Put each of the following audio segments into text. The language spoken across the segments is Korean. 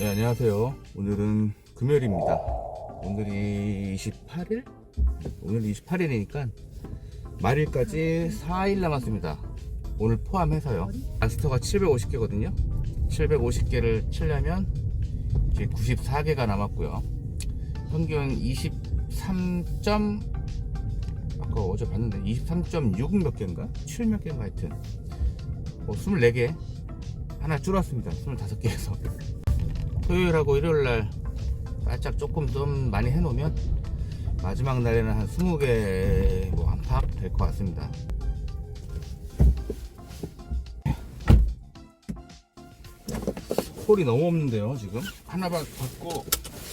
네, 안녕하세요. 오늘은 금요일입니다. 오늘이 28일? 오늘 28일이니까 말일까지 4일 남았습니다. 오늘 포함해서요. 마스터가 750개거든요. 750개를 치려면 이제 94개가 남았고요. 평균 23. 아까 어제 봤는데 23.6 몇 개인가? 7 몇 개인가 하여튼 뭐 24개 하나 줄었습니다. 25개에서 토요일하고 일요일날 살짝 조금 좀 많이 해놓으면 마지막 날에는 한 20개 뭐 안팎 될 것 같습니다. 홀이 너무 없는데요 지금? 하나만 받고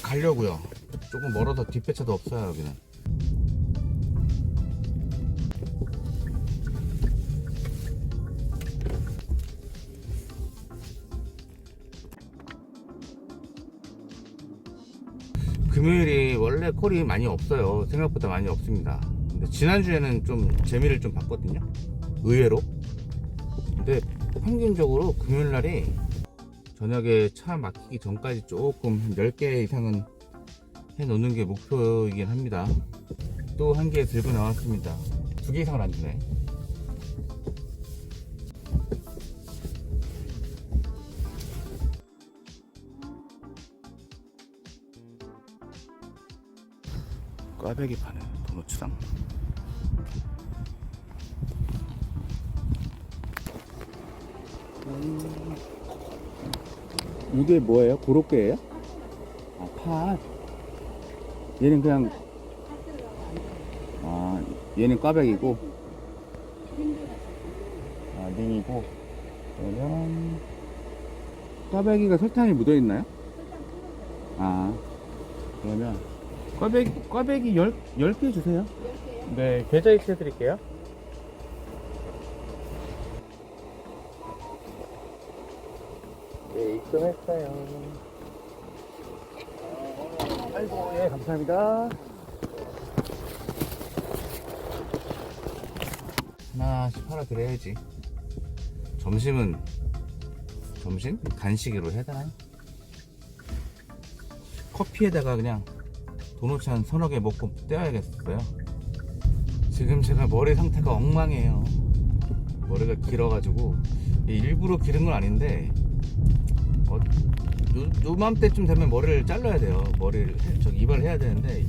가려고요. 조금 멀어서 뒷배차도 없어요 여기는 금요일이 원래 콜이 많이 없어요. 생각보다 많이 없습니다. 근데 지난주에는 좀 재미를 좀 봤거든요. 의외로. 근데 평균적으로 금요일 날이 저녁에 차 막히기 전까지 조금 한 10개 이상은 해 놓는 게 목표이긴 합니다. 또 한 개 들고 나왔습니다. 두 개 이상을 안 주네. 꽈배기 파네 도너츠랑 이게 뭐예요? 고로케예요? 아, 팥. 얘는 그냥 아, 얘는 꽈배기고 아, 링이고 그러면 꽈배기가 설탕이 묻어 있나요? 아, 그러면 꽈배기, 꽈배기 10, 10개 주세요. 네, 계좌 이체 해드릴게요. 네, 입금했어요. 아이고, 예, 감사합니다. 하나씩 팔아드려야지. 점심은, 점심? 간식으로 해야 되나요? 커피에다가 그냥 도넛 한 서너 개 먹고 떼어야겠어요. 지금 제가 머리 상태가 엉망이에요. 머리가 길어가지고 일부러 기른 건 아닌데 어, 요, 요맘때쯤 되면 머리를 잘라야 돼요. 머리를 해- 저기 이발을 해야 되는데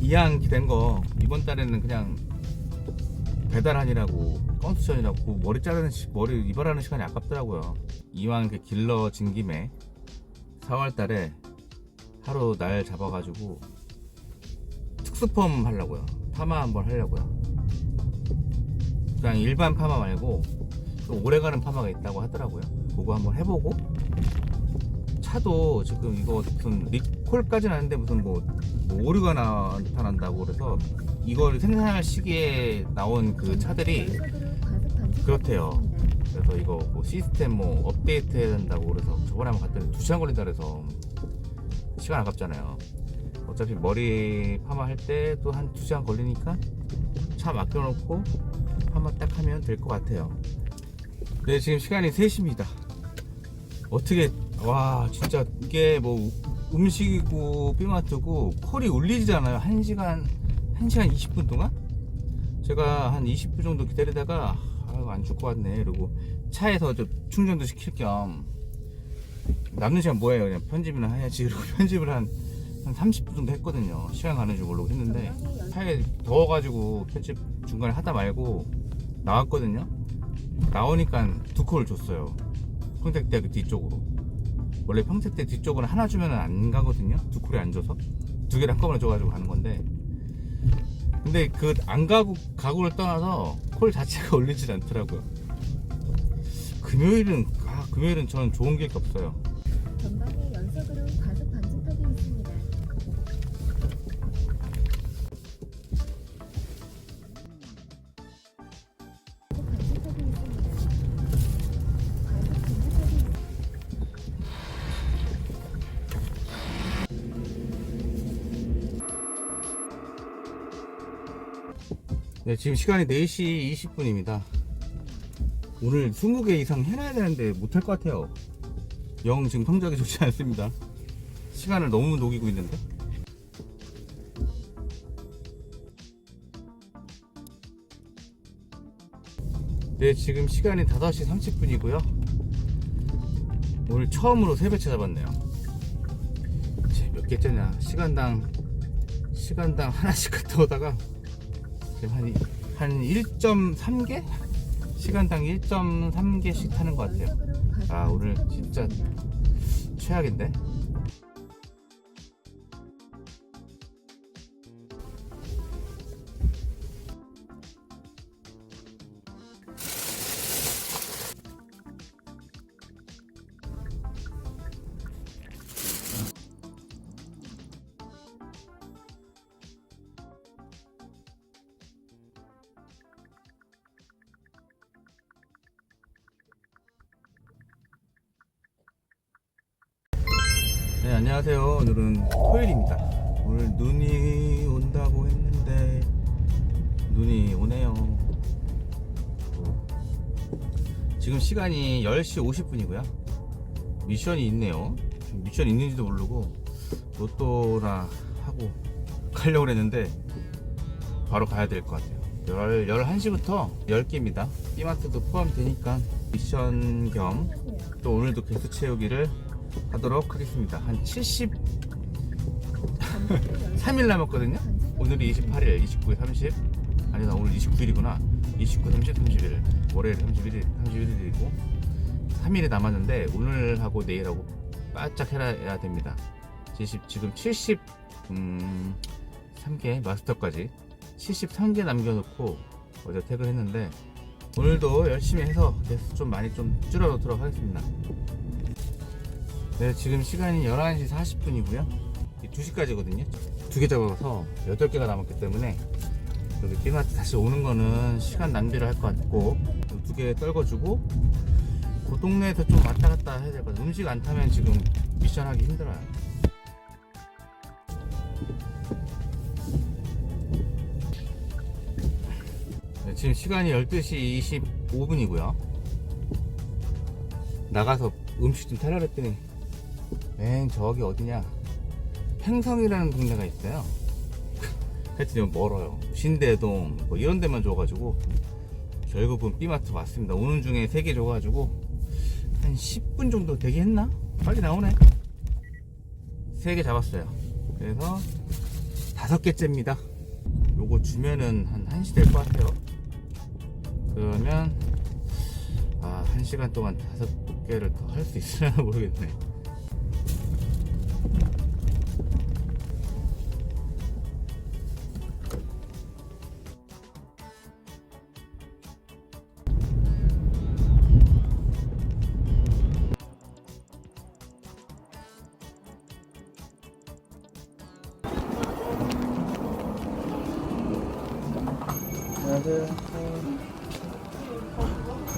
이왕 된거 이번 달에는 그냥 배달하니라고 건수션이라고 머리 자르는 시, 머리 이발하는 시간이 아깝더라고요. 이왕 이렇게 길러진 김에 4월달에 하루 날 잡아가지고 특수펌 하려고요. 파마 한번 하려고요. 그냥 일반 파마 말고 좀 오래가는 파마가 있다고 하더라고요. 그거 한번 해보고 차도 지금 이거 무슨 리콜까지는 아닌데 무슨 뭐, 뭐 오류가 나, 나타난다고 그래서 이걸 생산할 시기에 나온 그 차들이 그렇대요. 그래서 이거 뭐 시스템 뭐 업데이트 해야 된다고 그래서 저번에 한번 갔더니 2시간 걸린다 그래서 시간 아깝잖아요. 어차피 머리 파마 할 때 또 한 2시간 걸리니까 차 맡겨놓고 파마 딱 하면 될 것 같아요. 네, 지금 시간이 3시입니다. 어떻게, 와, 진짜 이게 뭐 음식이고 삐마트고 콜이 울리지잖아요. 1시간, 1시간 20분 동안? 제가 한 20분 정도 기다리다가 아유, 안줄 것 같네. 이러고 차에서 좀 충전도 시킬 겸 남는 시간 뭐예요? 그냥 편집이나 해야지. 이러고 편집을 한, 한 30분 정도 했거든요. 시간 가는 줄 모르고 했는데 차에 더워가지고 편집 중간에 하다 말고 나왔거든요. 나오니까 두 콜을 줬어요. 평택대학교 뒤쪽으로. 원래 평택대 뒤쪽으로 하나 주면 안 가거든요. 두 콜이 안 줘서. 두 개를 한꺼번에 줘가지고 가는 건데. 근데 그 안 가고 가고를 떠나서 콜 자체가 올리질 않더라고요. 금요일은 아 금요일은 저는 좋은 게 없어요. 전방에 연속으로 과속 방지턱이 있습니다. 과속 방지턱이 있습니다. 과속 방지턱이 있- 네, 지금 시간이 4시 20분입니다. 오늘 20개 이상 해놔야 되는데 못할 것 같아요. 영 지금 성적이 좋지 않습니다. 시간을 너무 녹이고 있는데. 네, 지금 시간이 5시 30분이고요. 오늘 처음으로 세배차 잡았네요. 제몇 개째냐? 시간당 시간당 하나씩 갔다 오다가 지금 한, 한 1.3개? 시간당 1.3개씩 타는 것 같아요. 아, 오늘 진짜 최악인데? 안녕하세요. 오늘은 토요일입니다. 오늘 눈이 온다고 했는데, 눈이 오네요. 어, 지금 시간이 10시 50분이고요. 미션이 있네요. 미션 있는지도 모르고, 로또나 하고 가려고 그랬는데, 바로 가야 될 것 같아요. 10, 11시부터 10개입니다. 이마트도 포함되니까 미션 겸 또 오늘도 개수 채우기를 하도록 하겠습니다. 한 73일 남았거든요. 오늘이 28일, 29일, 30. 아니다, 오늘 29일이구나. 29, 30, 31일. 월요일 31일, 31일이고. 3일이 남았는데, 오늘하고 내일하고 바짝 해야 됩니다. 70, 지금 70, 음, 3개, 마스터까지. 73개 남겨놓고 어제 퇴근했는데, 오늘도 열심히 해서 개수 좀 많이 좀 줄여놓도록 하겠습니다. 네, 지금 시간이 11시 40분이고요. 2시까지거든요. 두 개 잡아서 8개가 남았기 때문에 여기 삐마트 다시 오는 거는 시간 낭비를 할 것 같고 두 개 떨궈주고 그 동네에서 좀 왔다 갔다 해야 될 것 같아요. 음식 안 타면 지금 미션 하기 힘들어요. 네, 지금 시간이 12시 25분이고요. 나가서 음식 좀 타려 했더니 맨 저기 어디냐? 팽성이라는 동네가 있어요. 하여튼 여기 멀어요. 신대동 뭐 이런 데만 줘가지고 결국은 B마트 왔습니다. 오는 중에 3개 줘가지고 한 10분 정도 되게 했나? 빨리 나오네. 3개 잡았어요. 그래서 다섯 개째입니다. 요거 주면은 한 1시 될 것 같아요. 그러면 아 1시간 동안 다섯 개를 더 할 수 있으려나 모르겠네.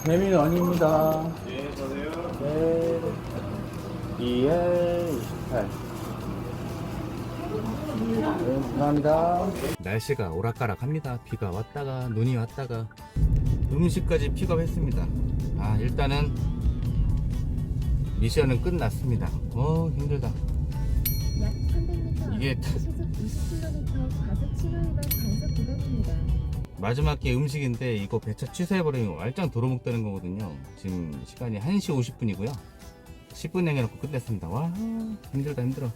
배민 원입니다. 네, 저도요. 네. 2 에 28. 네, 감사합니다. 날씨가 오락가락합니다. 비가 왔다가 눈이 왔다가 음식까지 픽업했습니다. 아 일단은 미션은 끝났습니다. 어 힘들다. 약 300m 이게 앞 시속 20km 과속 신호위반 단속 구간입니다. 마지막 게 음식인데 이거 배차 취소해버리면 말짱 도로목 되는 거거든요. 지금 시간이 1시 50분이고요. 10분 남겨놓고 끝냈습니다. 와 힘들다 힘들어.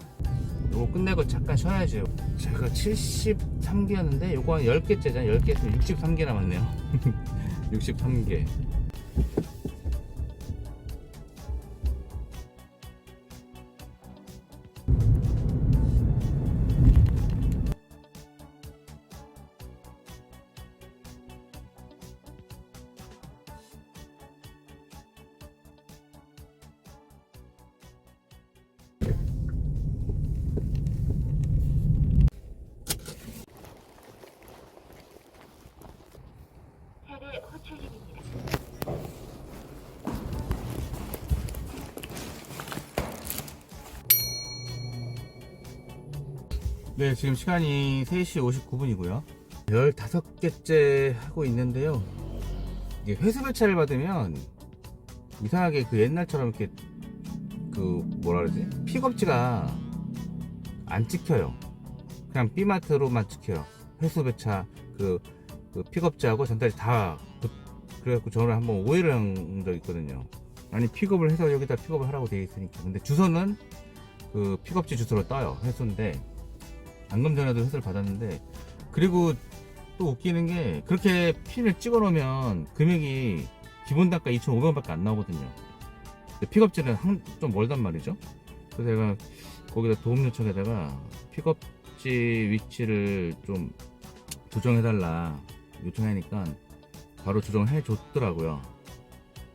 요거 끝내고 잠깐 쉬어야죠. 제가 73개였는데 요거 한 10개째잖아요. 10개 했으면 63개 남았네요. 63개. 네, 지금 시간이 3시 59분이고요. 15개째 하고 있는데요. 이게 회수배차를 받으면 이상하게 그 옛날처럼 이렇게 그 뭐라 그러지? 픽업지가 안 찍혀요. 그냥 B마트로만 찍혀요. 회수 배차 그, 그 픽업지하고 전달지 다 그- 그래갖고 저는 한번 오해를 한 적 있거든요. 아니 픽업을 해서 여기다 픽업을 하라고 되어 있으니까. 근데 주소는 그 픽업지 주소로 떠요. 회수인데 방금 전에도 회수를 받았는데 그리고 또 웃기는 게 그렇게 핀을 찍어 놓으면 금액이 기본 단가 2,500원밖에 안 나오거든요. 픽업지는 한, 좀 멀단 말이죠. 그래서 제가 거기다 도움 요청에다가 픽업지 위치를 좀 조정해달라 요청하니까 바로 조정해 줬더라고요.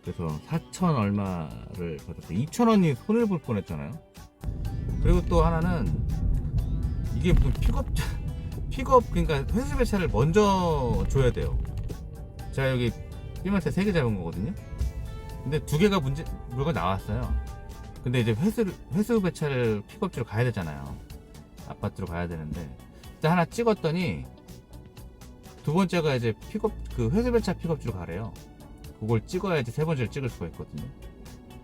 그래서 4천 얼마를 받았어요. 2천 원이 손해를 볼 뻔했잖아요. 그리고 또 하나는 이게 무슨 픽업 픽업 그러니까 회수 배차를 먼저 줘야 돼요. 제가 여기 삐마트 3개 잡은 거거든요. 근데 두 개가 문제 물건 나왔어요. 근데 이제 회수 회수 배차를 픽업지로 가야 되잖아요. 아파트로 가야 되는데. 일단 하나 찍었더니 두 번째가 이제 픽업 그 회수 배차 픽업지로 가래요. 그걸 찍어야지 세 번째를 찍을 수가 있거든요.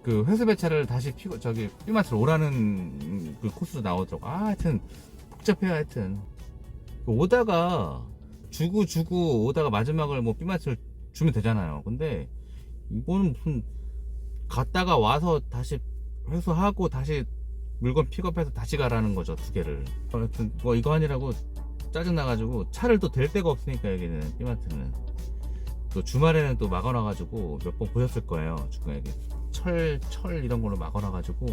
그 회수 배차를 다시 픽업 저기 삐마트로 오라는 그 코스도 나오더라고. 아 하여튼 복잡해요 하여튼. 오다가 주고 주고 오다가 마지막을 뭐 삐마트를 주면 되잖아요. 근데 이거는 무슨 갔다가 와서 다시 회수하고 다시 물건 픽업해서 다시 가라는 거죠 두 개를. 하여튼 뭐 이거 아니라고 짜증나가지고 차를 또 댈 데가 없으니까 여기는 삐마트는. 또 주말에는 또 막아놔가지고 몇 번 보셨을 거예요 중간에. 철, 철 이런 걸로 막아놔가지고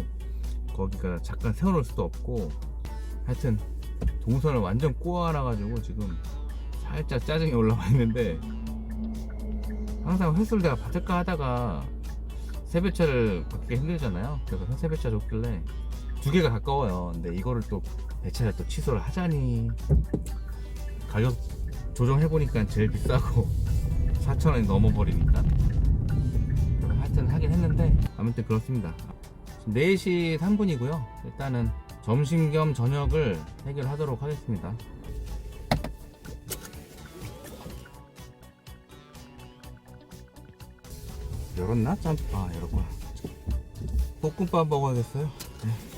거기가 잠깐 세워놓을 수도 없고. 하여튼 동선을 완전 꼬아놔가지고 지금 살짝 짜증이 올라와 있는데 항상 회수를 내가 받을까 하다가 세배차를 받기 힘들잖아요. 그래서 세배차 줬길래 두 개가 가까워요. 근데 이거를 또 배차를 또 취소를 하자니. 가격 조정해보니까 제일 비싸고 4천원이 넘어버리니까. 하여튼 하긴 했는데 아무튼 그렇습니다. 지금 4시 3분이고요. 일단은 점심 겸 저녁을 해결하도록 하겠습니다 열었나? 짬, 아 열었구나 볶음밥 먹어야겠어요 네.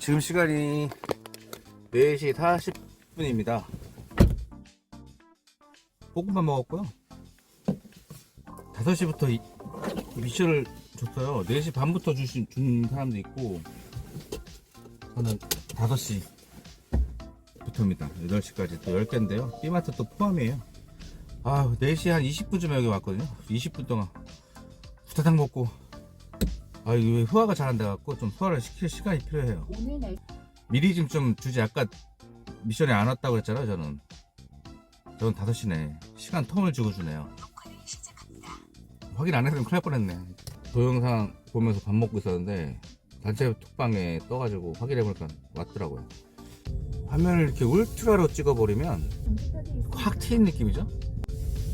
지금 시간이 4시 40분입니다 볶음밥 먹었고요. 5시부터 이, 미션을 줬어요. 4시 반부터 주신, 준 사람도 있고 저는 5시부터입니다. 8시까지 또 10개인데요. B마트 또 포함이에요. 아 4시 한 20분쯤에 여기 왔거든요. 20분 동안 후다닥 먹고 아 이거 소화가 잘 안 돼갖고 좀 소화를 시킬 시간이 필요해요. 미리 좀, 좀 주지 아까 미션에 안 왔다고 그랬잖아요 저는 저는 5시네. 시간 텀을 주고 주네요. 확인 안 했으면 큰일 날 뻔했네. 동영상 보면서 밥 먹고 있었는데 단체 톡방에 떠가지고 확인해보니까 왔더라고요. 화면을 이렇게 울트라로 찍어버리면. 확 트인 느낌이죠?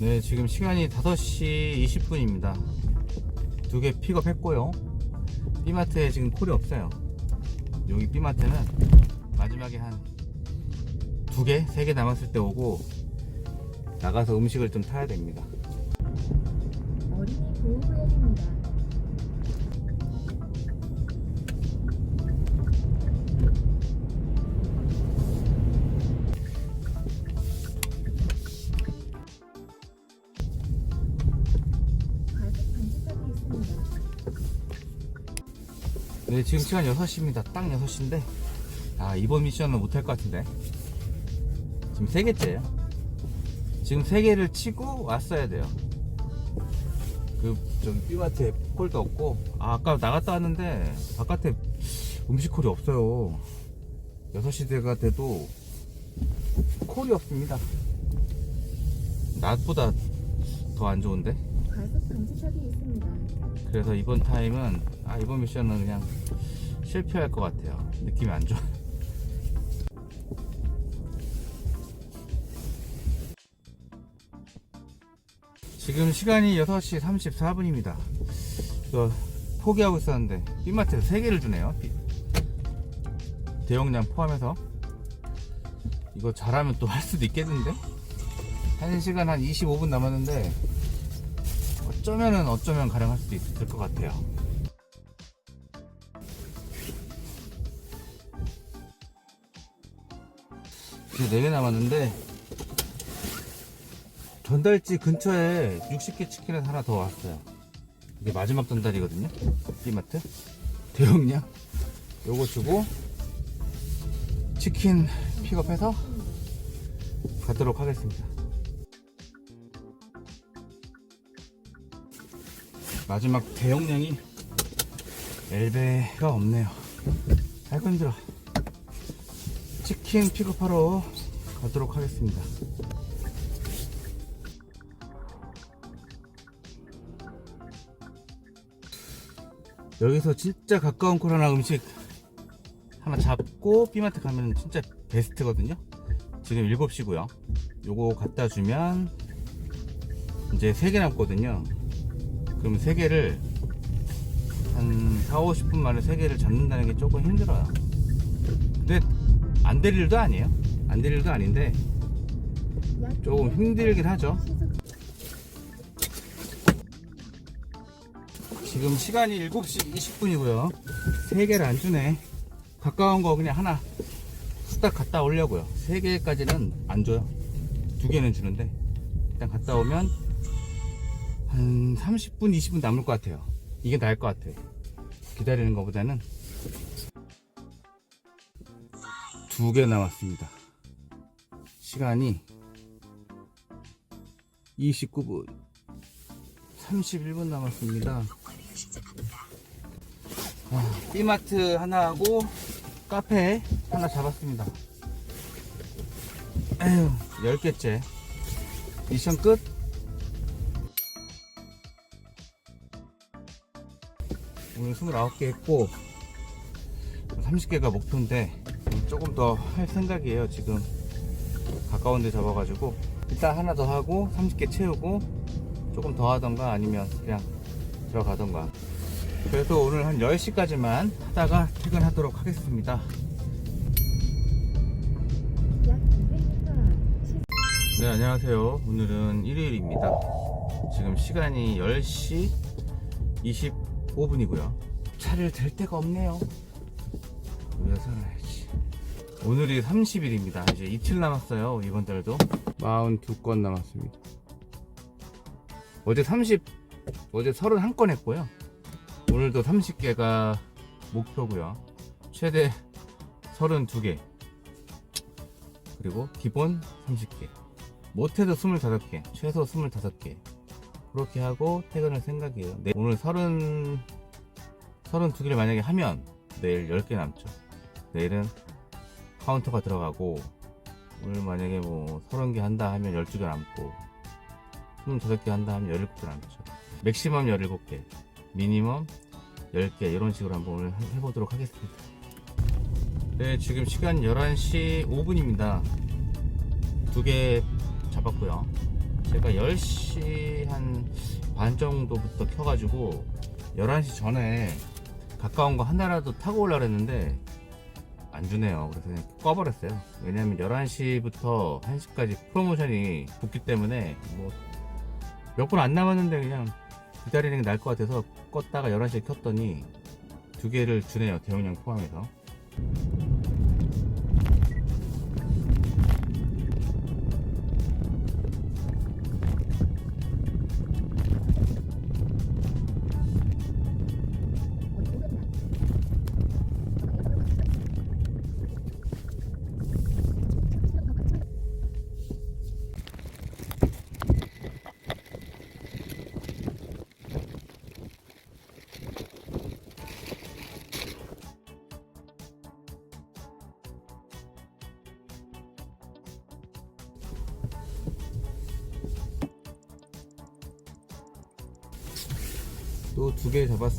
네 지금 시간이 5시 20분입니다. 두 개 픽업했고요. B마트에 지금 콜이 없어요. 여기 B마트는 마지막에 한 두 개, 세 개 남았을 때 오고 나가서 음식을 좀 타야 됩니다 어린이 보호구역입니다. 과속 방지턱이 있습니다. 네 지금 시간 6시입니다 딱 6시인데 아 이번 미션은 못할 것 같은데 지금 세 개째예요 지금 세 개를 치고 왔어야 돼요. 그 저기 B마트에 콜도 없고. 아, 아까 나갔다 왔는데 바깥에 음식 콜이 없어요. 6시 대가 돼도 콜이 없습니다. 낮보다 더 안 좋은데? 과속 방지턱이 있습니다. 그래서 이번 타임은 아 이번 미션은 그냥 실패할 것 같아요. 느낌이 안 좋아 지금 시간이 6시 34분입니다 포기하고 있었는데 B마트에서 3개를 주네요 대용량 포함해서 이거 잘하면 또 할 수도 있겠는데? 1시간 한 25분 남았는데 어쩌면은 어쩌면 가능할 수도 있을 것 같아요. 이제 4개 남았는데 전달지 근처에 60개 치킨을 하나 더 왔어요. 이게 마지막 전달이거든요. 이마트 대용량 요거 주고 치킨 픽업해서 가도록 하겠습니다. 마지막 대용량이 엘베가 없네요. 아이고 힘들어. 치킨 픽업하러 가도록 하겠습니다. 여기서 진짜 가까운 코로나 음식 하나 잡고 B마트 가면 진짜 베스트거든요. 지금 7시고요. 요거 갖다 주면 이제 3개 남거든요. 그럼 3개를 한 4, 50분 만에 3개를 잡는다는 게 조금 힘들어요. 근데 안 될 일도 아니에요. 안 될 일도 아닌데 약 조금 힘들긴 하죠. 지금 시간이 7시 20분이고요. 3개를 안 주네. 가까운 거 그냥 하나 후딱 갔다 오려고요. 3개까지는 안 줘요. 2개는 주는데 일단 갔다 오면 한 30분, 20분 남을 것 같아요. 이게 나을 것 같아요. 기다리는 것보다는 두 개 남았습니다. 시간이 29분 31분 남았습니다. 아, B마트 하나 하고 카페 하나 잡았습니다. 에휴, 10개째. 미션 끝. 오늘 29개 했고 30개가 목표인데 조금 더 할 생각이에요 지금 가까운 데 잡아가지고 일단 하나 더 하고 30개 채우고 조금 더 하던가 아니면 그냥 들어가던가. 그래서 오늘 한 10시까지만 하다가 퇴근하도록 하겠습니다. 약 200m 앞네 안녕하세요. 오늘은 일요일입니다. 지금 시간이 10시 25분이고요. 차를 댈 데가 없네요. 여기다 세워놔야지? 오늘이 30일입니다. 이제 이틀 남았어요 이번 달도. 42건 남았습니다. 어제 30 어제 31건 했고요 오늘도 30개가 목표고요 최대 32개 그리고 기본 30개 못해도 25개, 최소 25개. 그렇게 하고 퇴근할 생각이에요. 네, 오늘 30, 32개를 만약에 하면 내일 10개 남죠. 내일은 카운터가 들어가고, 오늘 만약에 뭐 30개 한다 하면 12개 남고, 25개 한다 하면 17개 남죠. 맥시멈 17개, 미니멈 10개, 이런 식으로 한번 오늘 해- 해보도록 하겠습니다. 네, 지금 시간 11시 5분입니다. 두 개 잡았고요. 제가 10시 한 반 정도부터 켜가지고 11시 전에 가까운 거 하나라도 타고 오려고 했는데 안 주네요. 그래서 그냥 꺼버렸어요. 왜냐면 11시부터 1시까지 프로모션이 붙기 때문에 뭐 몇 분 안 남았는데 그냥 기다리는 게 나을 것 같아서 껐다가 11시에 켰더니 두 개를 주네요. 대용량 포함해서.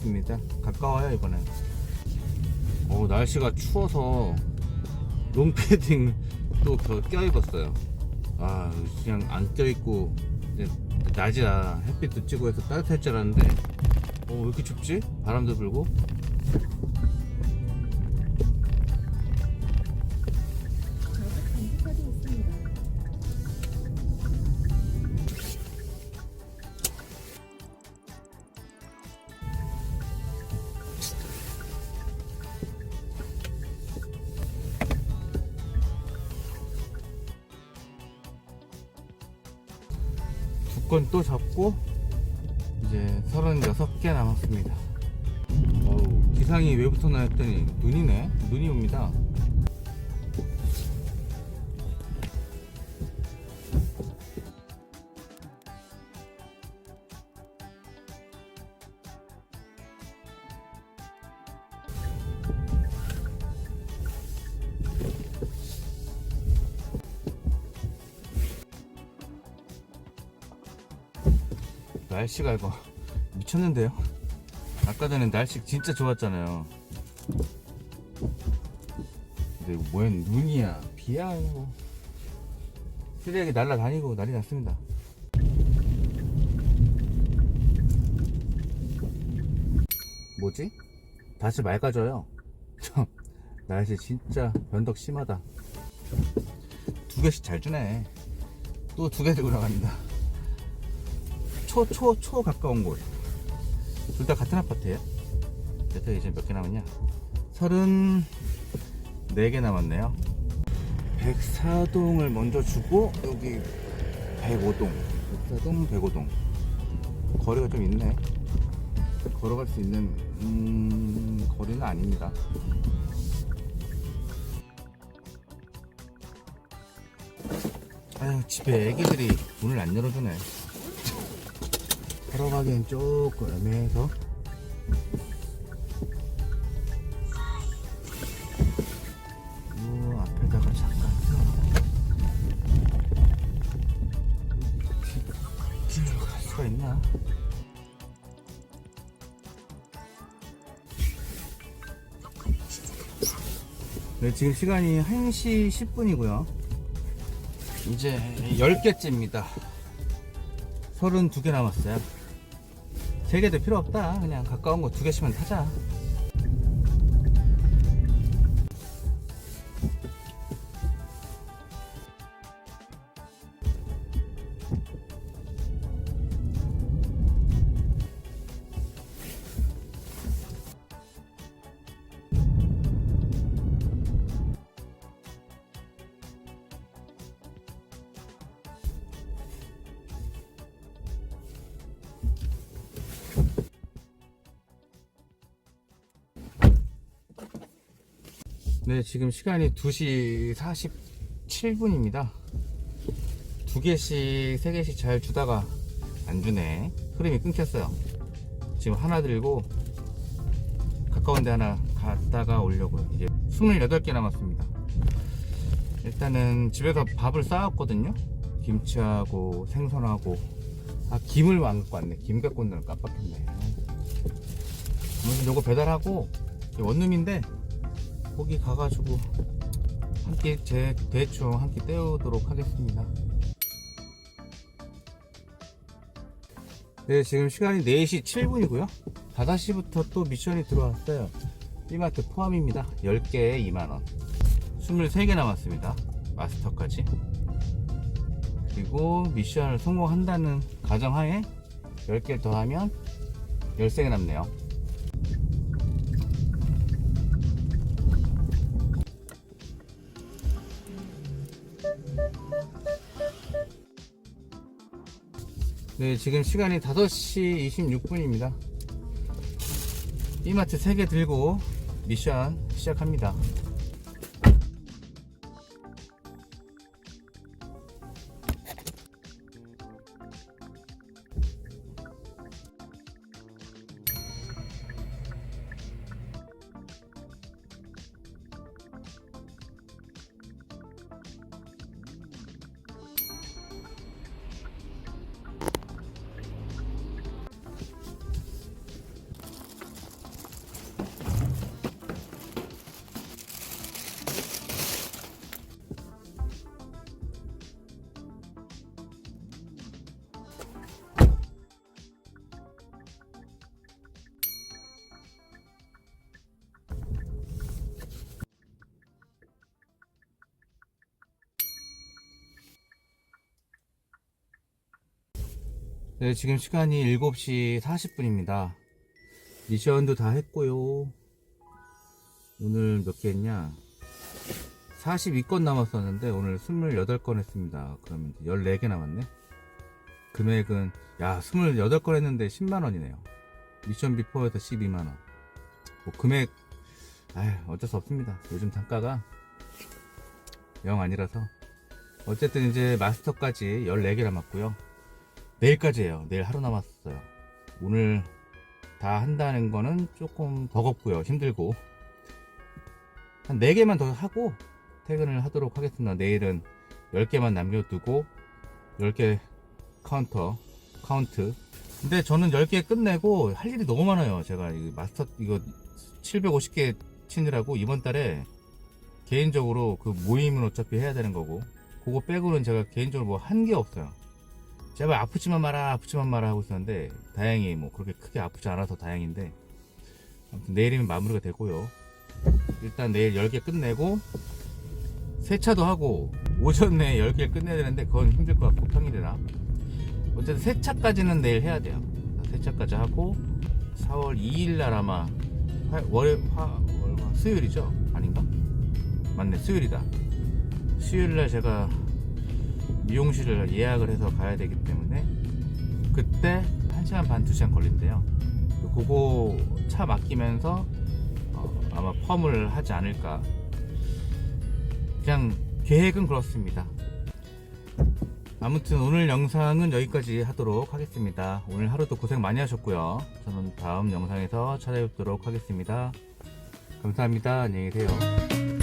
개 잡았습니다. 가까워요 이번엔. 어 날씨가 추워서 롱패딩 또 껴입었어요. 아 그냥 안 껴입고 낮이야 햇빛도 찌고 해서 따뜻할 줄 알았는데 어왜 이렇게 춥지? 바람도 불고 6건 또 잡고 이제 36개 남았습니다. 어우, 기상이 왜 붙었나 했더니 눈이네. 눈이 옵니다. 날씨가 이거 미쳤는데요? 아까 전에 날씨 진짜 좋았잖아요. 근데 이거 뭐야 눈이야 비야 이거 쓰레기 날라다니고 난리 났습니다. 뭐지? 다시 맑아져요. 참 날씨 진짜 변덕 심하다. 두 개씩 잘 주네. 또 두 개 들고 나갑니다. 초, 초, 초 가까운 곳. 둘 다 같은 아파트예요. 그래서 이제 몇 개 남았냐? 34개 남았네요. 104동을 먼저 주고, 여기 105동. 104동, 105동. 거리가 좀 있네. 걸어갈 수 있는, 음, 거리는 아닙니다. 아유, 집에 애기들이 문을 안 열어주네. 걸어가기엔 조금 애매해서 요 앞에다가 잠깐 세워놓고 갈 수가 있나? 네, 지금 시간이 1시 10분이고요. 이제 10개째입니다. 32개 남았어요. 3개도 필요 없다. 그냥 가까운 거 2개씩만 타자. 지금 시간이 2시 47분입니다. 두 개씩, 세 개씩 잘 주다가 안 주네. 흐름이 끊겼어요. 지금 하나 들고 가까운 데 하나 갔다가 오려고요. 이제 28개 남았습니다. 일단은 집에서 밥을 싸왔거든요. 김치하고 생선하고. 아, 김을 안 갖고 왔네. 김 갖고 온다는 깜빡했네. 아무튼 요거 배달하고 원룸인데 거기 가가지고 한 끼 제 대충 한 끼 때우도록 하겠습니다. 네, 지금 시간이 4시 7분이고요. 5시부터 또 미션이 들어왔어요. 이마트 포함입니다. 10개에 2만원. 23개 남았습니다. 마스터까지. 그리고 미션을 성공한다는 가정하에 10개 더하면 13개 남네요. 네, 지금 시간이 5시 26분입니다. 이마트 3개 들고 미션 시작합니다. 네, 지금 시간이 7시 40분입니다. 미션도 다 했고요. 오늘 몇 개 했냐? 42건 남았었는데 오늘 28건 했습니다. 그러면 이제 14개 남았네. 금액은 야 28건 했는데 10만 원이네요 미션 비포에서 12만 원 뭐 금액 아휴 어쩔 수 없습니다 요즘 단가가 영 아니라서 어쨌든 이제 마스터까지 14개 남았고요 내일까지예요. 내일 하루 남았어요. 오늘 다 한다는 거는 조금 버겁고요. 힘들고. 한 4개만 더 하고 퇴근을 하도록 하겠습니다. 내일은 10개만 남겨두고 10개 카운터 카운트. 근데 저는 10개 끝내고 할 일이 너무 많아요. 제가 이 마스터 이거 750개 치느라고 이번 달에 개인적으로 그 모임은 어차피 해야 되는 거고 그거 빼고는 제가 개인적으로 뭐 한 게 없어요 제발 아프지만 마라 아프지만 마라 하고 있었는데 다행히 뭐 그렇게 크게 아프지 않아서 다행인데 아무튼 내일이면 마무리가 되고요 일단 내일 10개 끝내고 세차도 하고 오전 내에 10개 끝내야 되는데 그건 힘들 것 같고 평일이라 어쨌든 세차까지는 내일 해야 돼요 세차까지 하고 4월 2일 날 아마 화, 월, 화, 월, 화, 수요일이죠? 아닌가? 맞네 수요일이다 수요일 날 제가 미용실을 예약을 해서 가야 되기 때문에 그때 1시간 반 2시간 걸린대요. 그거 차 맡기면서 어, 아마 펌을 하지 않을까. 그냥 계획은 그렇습니다. 아무튼 오늘 영상은 여기까지 하도록 하겠습니다. 오늘 하루도 고생 많이 하셨고요. 저는 다음 영상에서 찾아뵙도록 하겠습니다. 감사합니다. 안녕히 계세요